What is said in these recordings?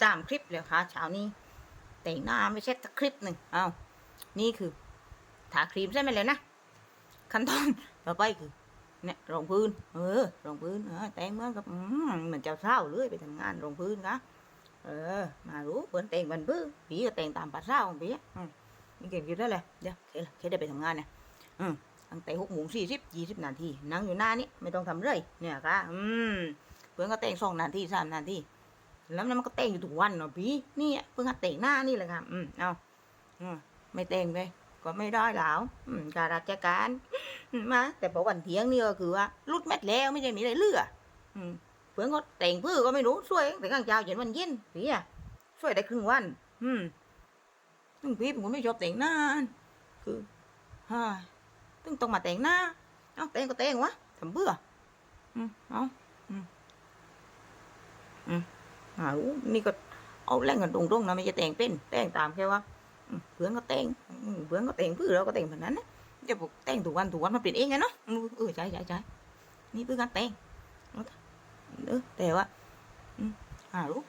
สามคลิปเลยค่ะเช้านี้ แต่งหน้าไม่ใช่สักคลิปหนึ่งเอานี่คือทาครีมใช่ไหมเลยนะขั้นตอนต่อไปคือเนี่ยรองพื้น เออรองพื้นเออแต่งเหมือนกับเหมือนเจ้าเศร้าเลยไปทำงานรองพื้นคะเออ มารู้เปิ้นแต่งมันพื้นผีก็แต่งตามภาษาของผีอืมนี่เก่งอยู่ได้เลยเดี๋ยวเคละเคได้ไปทำงานเนี่ยอืมตั้งแต่หกโมงสี่สิบยี่สิบนาทีนั่งอยู่หน้านี่ไม่ต้องทำเลยเนี่ยค่ะ อืม พื่อนก็แต่งสองนาทีสามนาทีแล้วมันก็แต่งอยู่ทุกวันเนาะพี่นี่เพิ่งหัดแต่งหน้านี่แหละค่ะอืมเอาอืมไม่แต่งเลยก็ไม่ได้แล้วอืมการราชการมาแต่พอวันเที่ยงนี่ก็คือว่ารุดแมทแล้วไม่ใช่มีอะไรเลืออืมเพื่อนก็แต่งเพื่อก็ไม่รู้ช่วยแต่กลางเช้าเย็นวันเย็นพี่อะช่วยได้ครึ่งวัน อืมตึงพี่เป็นคนไม่ชอบแต่งหน้าคือฮ่าตึงต้องมาแต่งหน้าเอาแต่งก็แต่งวะทำเบื่ออืมเอาอืม อืมอ่าอู้นี่ก็เอาแรงกันตรงๆนะไม่ใช่แต่งเป็นแต่งตามแค่ว่าเพื่อนก็แต่งเพื่อนก็แต่งเพื่อเราก็แต่งแบบนั้นนะจะบอกแต่งถูกวันถูกวันมาเปลี่ยนเองไงเนาะเออใช่ใช่ใช่นี่เพื่อการแต่งเออแต่ว่าอืมหารู้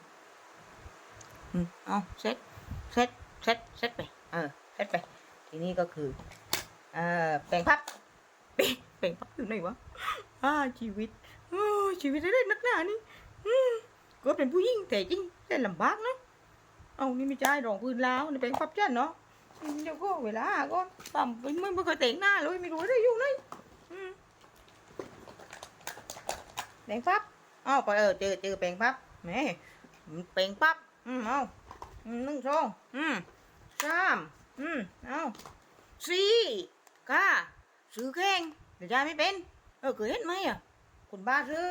เอาเซ็ตเซ็ตเซ็ตเซ็ตไปเออเซ็ตไปทีนี้ก็คือเออแปลงพับแปลงแปลงพับอยู่ไหนวะอ่าชีวิตโอ้ชีวิตได้นักหนานี่อืม ก็เป็นผู้หญิงแต่จริงแต่ลำบากเนาะเอานี่ไม่ใช่รองพื้นแล้วนี่แปลงพับจ้ะเนาะเดี๋ยวก็เวลาก็ต่ำไปไม่ไม่เคยแต่งหน้าเลยไม่รู้อะไรอยู่เลยแปรงปั๊บอ้าวไปเออเจอเจอแปรงปั๊บแหม่แปรงปั๊บอืมเอาหนึ่งสองอืมสามอืมเอาสี่ก้าซื้อแข่งเดี๋ยวยายไม่เป็น เออเคยเห็นไหมอะคนบ้าซื้อ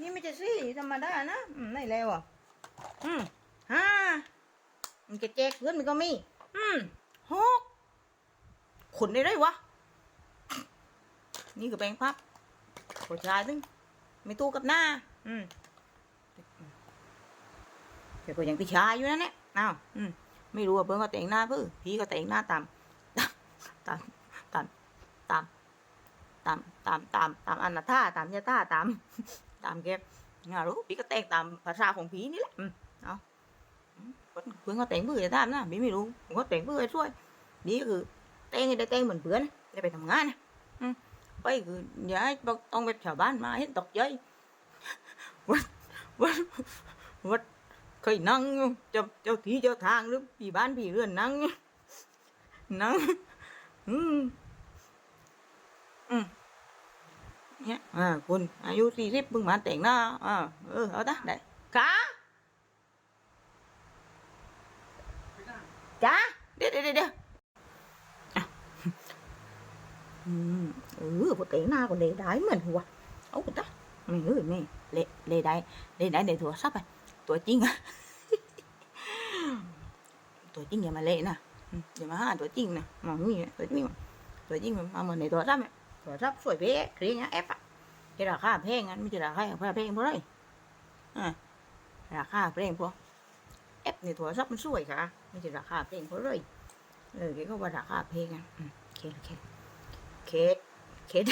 นี่ไม่ใช่สี่ธรรมดานะอืมไม่แล้วอะอืมห้ามันจะแจกเพื่อนมันก็มี อืมหกขนได้ไรวะ นี่ก็แปลงพับผู้ชายตึงไม่ตู้กับหน้า อืมแต่ก็ยังพี่ชายอยู่นั่นแหละอ้าวอืมไม่รู้ว่าเพิ่งก็แต่งหน้าเพื่อพี่ก็แต่งหน้าตามตามตามตามตามตามตามตามอนาท่าตามยาท่าตาม ตามแกงารู้พี่ก็แต่งตามภาษาของพี่นี่แหละเอาอืมเพิ่งก็แต่งเพื่อจะทำนะพี่ไม่รู้ผมก็แต่งเพื่อช่วย นี่คือแต่งได้แต่งเหมือนเพื่อนได้ไปทำงานนะไปคือย้ายต้องไปชาวบ้านมาเห็นตกใจวัดวัดวัดเคยนั่งเจ้าเจ้าที่เจ้าทางหรือพี่บ้านพี่เรือนนั่งนั่งอืมอืม เนี่ยอ่าคุณอายุสี่สิบเพิ่งมาแต่งหน้าอ่าเออเอาตะได้ค่ะจ้าเดี๋ยวเดี๋ยวเดี๋ยวอืมเออพอแต่งหน้าก็เลยได้เหมือนหัวเอาไปจ้ะไม่เอ้ยแม่เละเลยได้เลยได้ในโทรศัพท์ไปตัวจริงอะตัวจริงอย่ามาเละนะอืมอย่ามาหาตัวจริงนะมองนี่ตัวจริงตัวจริงมันมาเหมือนในโทรศัพท์อะ โทรศัพท์สวยเป๊ะครียดแอปอะจะราคาแพงงั้นไม่ใช่ราคาแพงเพราะอะไรอ่าราคาแพงเพราะแอปในโทรศัพท์มันสวยค่ะไม่ใช่ราคาแพงเพราะอะไรเออแกก็ว่าราคาแพงอะเคโอเคเคสเคส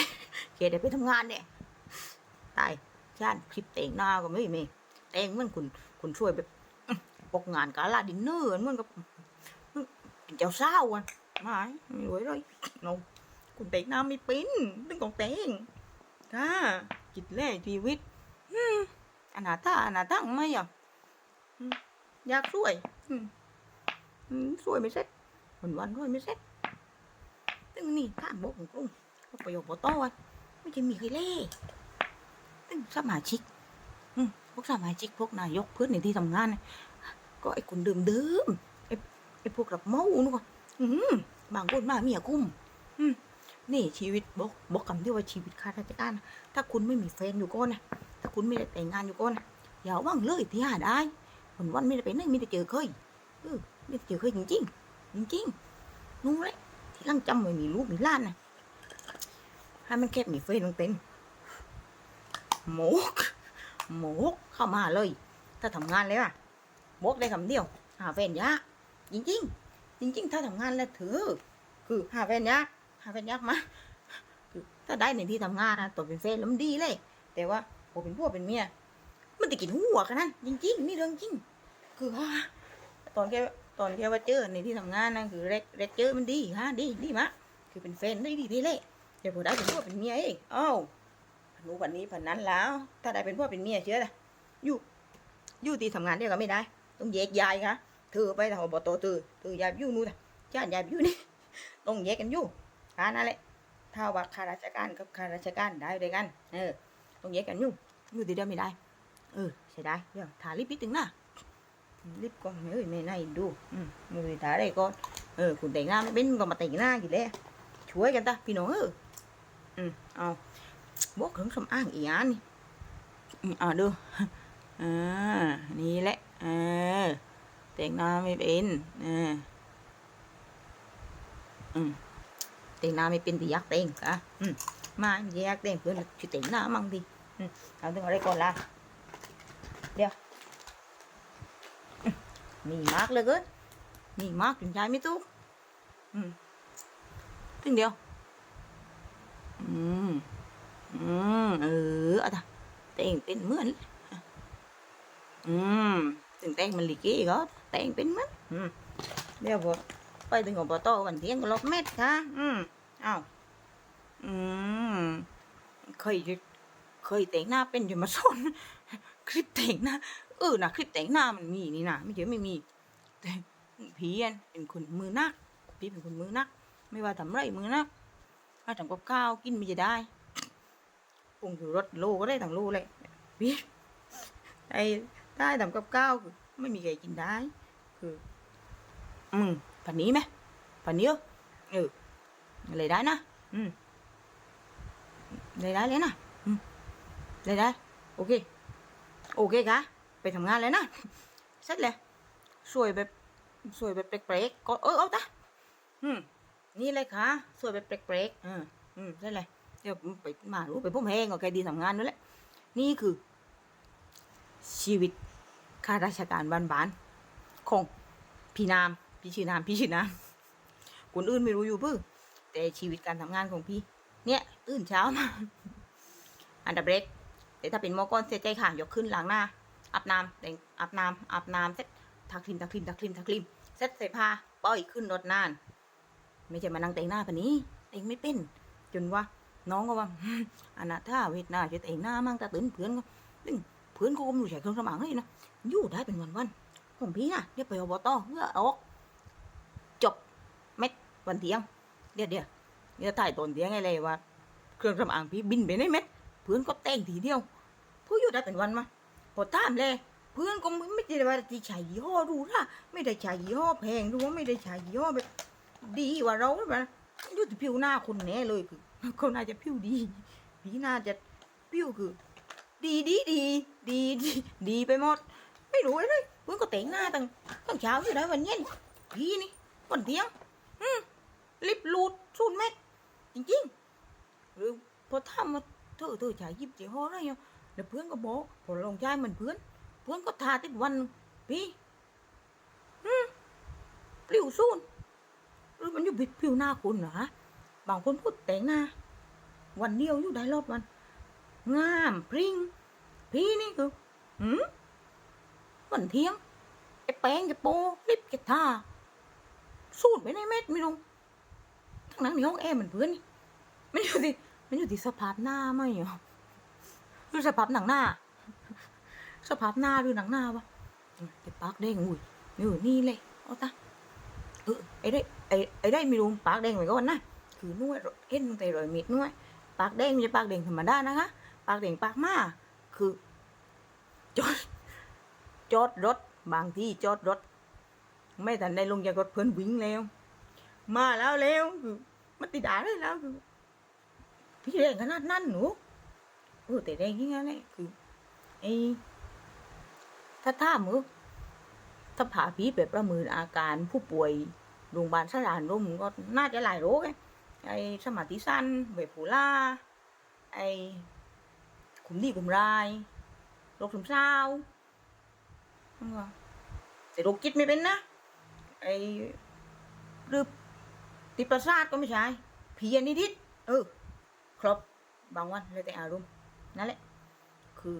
เคสเดี๋ยวไปทำงานเนี่ยตายชาติคลิปแต่งหน้าก็ไม่มีแต่งเหมันคุณคุณช่วยแบบปกงานกาลาดินเนอร์เหมันกับเป็เจ้าสาวอะไม่ไม่รวยเลยโน คุณแต่งหน้าไม่เป็นต้งต้องแต่งค่ะ จิตแล่ชีวิตอืมอนาถาอนาถาไม่อะอืมอยากช่วยอืมอืมช่วยไม่เสร็จวันวันๆช่วยไม่เสร็จตึงนี่ข้ามบกของกรุงก็ประโยคบอต้อยไม่ใช่มีใครเล่ตึงสมาชิกอืมพวกสมาชิกพวกนายกเพื่อนในที่ทำงาน ก็ไอ้คนเดิมเดิมไอ้ไอ้พวกรับเมานู่นก็อืมบางคนมาเมียกุ้ม อืม นี่ชีวิตบอกบอกคำที่ว่าชีวิตข้าราชการถ้าคุณไม่มีแฟนอยู่ก่อนนะถ้าคุณไม่ได้แต่งงานอยู่ก่อนนะอย่าหวังเลยที่หาได้วันวันไม่ได้ไปไหนไม่ได้เจอเคยเออไม่ได้เจอเคยจริงๆจริงนู้นเลยที่ลังจำไว้มีลูกมีล้านนะให้มันแค่มีเฟซมันเป็นหมกหมกเข้ามาเลย ถ้าทำงานแล้วอะหมกได้คำเดียว หาแฟนยากจริงๆจริง ๆ ถ้าทำงานแล้วถือคือหาแฟนยาก หาแฟนยากมาคือถ้าได้ในที่ทำงานนะตัวเป็นแฟนแล้วมันดีเลย แต่ว่าพอเป็นพวกเป็นเมียมันติดกินหัวกันนั่นจริงๆนี่เรื่องจริง คือว่าตอนแกตอนแกว่าเจอในที่ทำงานนั่นคือเร็กเร็กเจอมันดีฮะดีดีมะคือเป็นแฟนได้ดีพี่เล่เดี๋ยวพอได้เป็นพ่อเป็นเมียเองอ้าหนูวันนี้พันนั้นแล้ว ถ้าได้เป็นพ่อเป็นเมียเชื่อละอยู่อยู่ที่ทำงานเดียวกันไม่ได้ ต้องแยกย้ายค่ะเธอไปทางอบตเธอเธอยายอยู่นู่นนะจ้านยายอยู่นี่ต้องแยกกันอยู่านั่นแหละถ้าว่าข้าราชการกับข้าราชการได้ด้วยกัน เออต้องแยกกันอยู่อยู่ทีเดียวไม่ได้ เออใช่ได้เดี๋ยวทาลิปนิดนึงนะลิปก็เอ้ยไม่น่าดูอืมมือทาได้ก็เออคุณแต่งหน้าไม่เป็นก็มาแต่งหน้ากี่แล้วช่วยกันตาพี่น้องเอออืมเอาบวกเครื่องสำอางอีกอันนี่อืมเอ่าดูอ่านี่แหละเออแต่งหน้าไม่เป็นเอออืม แต่งหน้าไม่เป็นที่ยักแต่งค่ะอืมมาแยกแต่งเพื่อนช่วยแต่งหน้ามั่งดิอืมเอาถึงอะไรก่อนล่ะมีมากเลยเกินมีมากจนใจไม่ถูกอืมตึงเดียว อืมอืมเออเอา ta แต่งเป็นเหมือนอืมถึงแต่งมันลิเก้ก็แต่งเป็นเหมือนอืมเดี๋ยวพอ ไปถึงอบตวันเที่ยงก็ลบเม็ดค่ะ อืมอ้าวอืมเคยจะเคยแต่งหน้าเป็นอยู่มาสอนคลิปแต่งหน้าเออนะคลิปแต่งหน้ามันมีนี่นะไม่ใช่ไม่มีแต่พี่อันเป็นคนมือนักพี่เป็นคนมือนัก ไม่ว่าทำไรมือนักถ้าทำกับข้าวกินไม่จะได้ปรุงอยู่รสโลก็ได้ทั้งโลเลยพี่ไอ้ได้ทำกับข้าวไม่มีใครกินได้ คือ อืม ผันนี้ไหมผันนี้เออเลยได้นะ อืมเลยได้เลยนะอืมเลยได้ โอเค โอเคคะไปทำงานแล้วนะ เสร็จแล้วสวยแบบสวยแบบแปลกๆก็เออเอาตาอืมนี่เลยค่ะสวยแบบแปลกๆอืมอืมเสร็จเลยเดี๋ยวไปมารู้ไปพุ่มแห้งก็แกดีทำงานนั่นแหละ นี่คือ ชีวิตข้าราชการบ้านๆของพี่นาม พี่ชื่อนามพี่ชื่อนามคนอื่นไม่รู้อยู่พื้แต่ชีวิตการทำงานของพี่ เนี่ยตื่นเช้ามา อันดับแรกแต่ถ้าเป็นมอก้อนเสียใจค่ะยกขึ้นล้างหน้าอาบน้ำแต่งอาบน้ำอาบน้ำเสร็จทาครีมทาครีมทาครีมทาครีมเสร็จใส่ผ้าปล่อยขึ้นรถนาน ไม่ใช่มานั่งแต่งหน้าปะนี้แต่งไม่เป็น จนว่า น้องก็ว่าอันน่ะถ้าเวทนาจะแต่งหน้ามั่งแตาตื่นเพื่อนก็ซึ่งเพื่อนก็ไม่รู้ใช้เครื่องสมางเลยนะอยู่ได้เป็นวันๆผมพี่นะเดี๋ยไปอบตเพื่อออกจบเม็ด วันเที่ยง เดี๋ยวเดี๋ยวเดี๋ยถ่ายตอนเที่ยงไงเลยว่าเครื่องสำอางพี่บินไปในเม็ดเพื่อนก็แต่งทีเดียวเพื่อยู่ได้เป็นวันมาพอตามเลยเพื่อนก็ไม่ได้ว่าที่ใช้ยี่ห้อดูนะไม่ได้ใช้ยี่ห้อแพงดูว่าไม่ได้ใช้ยี่ห้อแบบดีกว่าเราแบบอยู่ที่ผิวหน้าคนแน่เลยคือเขาน่าจะผิวดีพี่น่าจะผิวคือ ดีดีดีดีดีดีไปหมด ไม่รู้เลยเพื่อนก็แต่งหน้าตั้งตั้งเช้าอยู่ได้วันเย็นพี่นี่วันเที่ยงอืม ลิปรูดสูนเม็ดจริงๆหรือพอทำมาเธอเธอใช้ยิบจีห้ออะไรอะแล้วเพื่อนก็บอกพอลองใช้เหมือนเพื่อน เพื่อนก็ทาติดวันพี่อืมปลิวซูนหรือมันอยู่บิดผิวหน้าคุณเหรอฮะบางคนพูดแต่งหน้า วันเดียวอยู่ได้รอบวัน งามพริ้งพี่นี่คือหืมวันเที่ยงไอ้แป้งไอโปลิปไอทาสูนไปในเม็ดไม่รู้ทั้ งนั้นในห้องแอร์เหมือนเพื่อนนี่มันอยู่ที่มันอยู่ที่สภาพหน้าไหมเหรอหรือสภาพหนังหน้า สภาพหน้าหรือหนังหน้าวะอืมแต่ปากแดงอุ้ยอยู่นี่เลยเอาตาเออไอ้ได้ไอ้ไอ้ได้ไม่รู้ปากแดงเหมือนกันนะคือนุ่ยเห็นตั้งแต่รอยมีดนุ่ยปากแดงไม่ใช่ปากแดงธรรมดานะคะ ปากแดงปากมาคือจอดจอดรถบางที่จอดรถ ไม่ทันได้ลงจากรถเพิ่อนวิ่งแล้ว มาแล้วแล้วคือมันติดด่าได้แล้วคือพี่แรงขนาดนั้นหนูเออแต่แรงยังไงเลยคือไอ้ถ้าท่ามือถ้าผ่าผีแบบประเมินอาการผู้ป่วยโรงพยาบาลสถานร่มก็น่าจะหลายโรคไงไอ้สมาธิสั้นเวทผูล่าไอ้ขุมดีขุมรายโรคซึมเศร้าวแต่โรคจิตไม่เป็นนะไอ้หรือ ติดประสาทก็ไม่ใช่เพียนิดๆเออ ครบบางวันแล้วแต่อารมณ์นั่นแหละ คือ